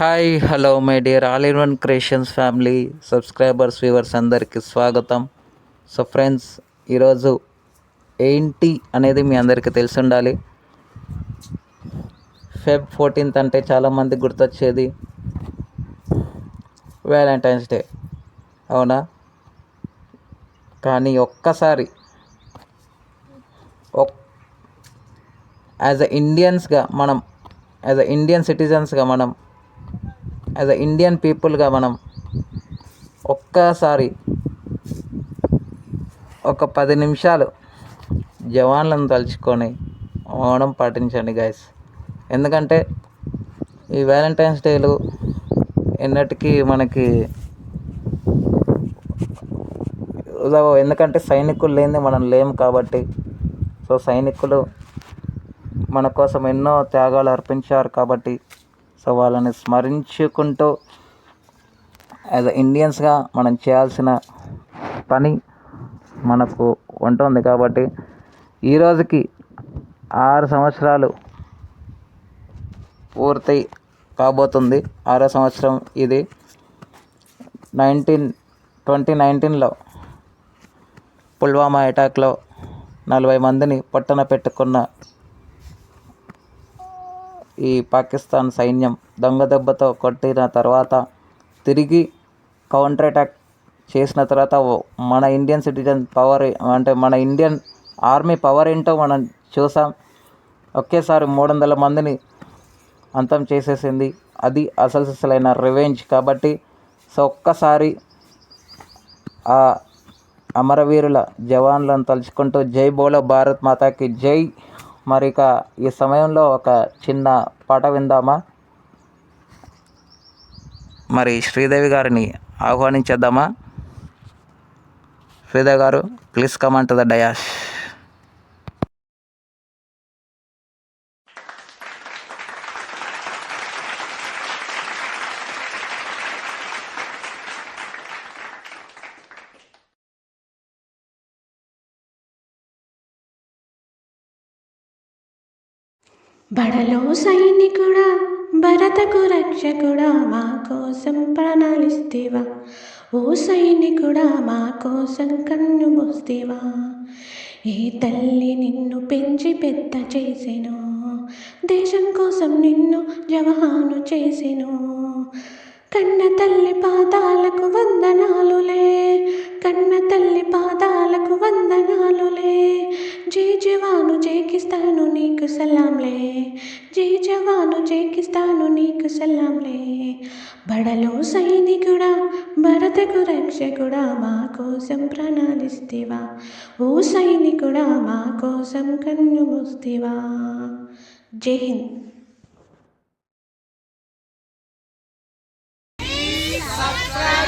Hi hello my dear all in one creations family subscribers viewers అందరికీ స్వాగతం. So friends ఈరోజు ఏంటి అనేది మీ అందరికీ తెలిసి ఉండాలి ఫెబ్ ఫోర్టీన్త్ అంటే చాలామంది గుర్తొచ్చేది వ్యాలంటైన్స్ డే. అవునా? కానీ ఒక్కసారి యాజ్ అ ఇండియన్స్గా మనం యాజ్ అ ఇండియన్ సిటిజన్స్గా మనం యాజ్ అ ఇండియన్ పీపుల్గా మనం ఒక్కసారి ఒక పది నిమిషాలు జవాన్లను తలుచుకొని మౌనం పాటించండి గైస్ ఎందుకంటే ఈ వ్యాలంటైన్స్ డేలు ఎన్నటికీ మనకి ఎందుకంటే సైనికులు లేని మనం లేము కాబట్టి సో సైనికులు మన కోసం ఎన్నో త్యాగాలు అర్పించారు కాబట్టి సో వాళ్ళని స్మరించుకుంటూ యాజ్ అ ఇండియన్స్గా మనం చేయాల్సిన పని మనకు ఉంటుంది కాబట్టి ఈ రోజుకి ఆరు సంవత్సరాలు పూర్తి కాబోతుంది. ఆరో సంవత్సరం ఇది. నైన్టీన్ ట్వంటీ నైన్టీన్లో పుల్వామా అటాక్లో నలభై మందిని పట్టణ పెట్టుకున్న ఈ పాకిస్తాన్ సైన్యం దొంగ దెబ్బతో కొట్టిన తర్వాత తిరిగి కౌంటర్ అటాక్ చేసిన తర్వాత మన ఇండియన్ సిటిజన్ పవర్ అంటే మన ఇండియన్ ఆర్మీ పవర్ ఏంటో మనం చూసాం. ఒకేసారి మూడు వందల మందిని అంతం చేసేసింది. అది అసలు అసలైన రివెంజ్ కాబట్టి సో ఒక్కసారి ఆ అమరవీరుల జవాన్లను తలుచుకుంటూ జై బోలో భారత్ మాతాకి జై. మరి ఇక ఈ సమయంలో ఒక చిన్న పాట విందామా? మరి శ్రీదేవి గారిని ఆహ్వానించేద్దామా? శ్రీదేవి గారు please come to the dais బడలో సైనికుడా భరతకు రక్షకుడా మా కోసం ప్రణాళిస్తేవా. ఓ సైనికుడా మా కోసం కన్ను మూస్తేవా. ఏ తల్లి నిన్ను పెంచి పెద్ద చేసెను. దేశం కోసం నిన్ను జవాను చేసెను. కన్న తల్లి పాదాలకు చేకిస్తాను నీకు సలాంలే జై జవాను చేకిస్తాను నీకు సలాంలే బడలో సైనికుడా భరతకు రక్షకుడా మా కోసం ప్రణాళిస్తేవా ఓ సైనికుడా మా కోసం కన్ను మూస్తేవా? జై సబ్స్క్రైబ్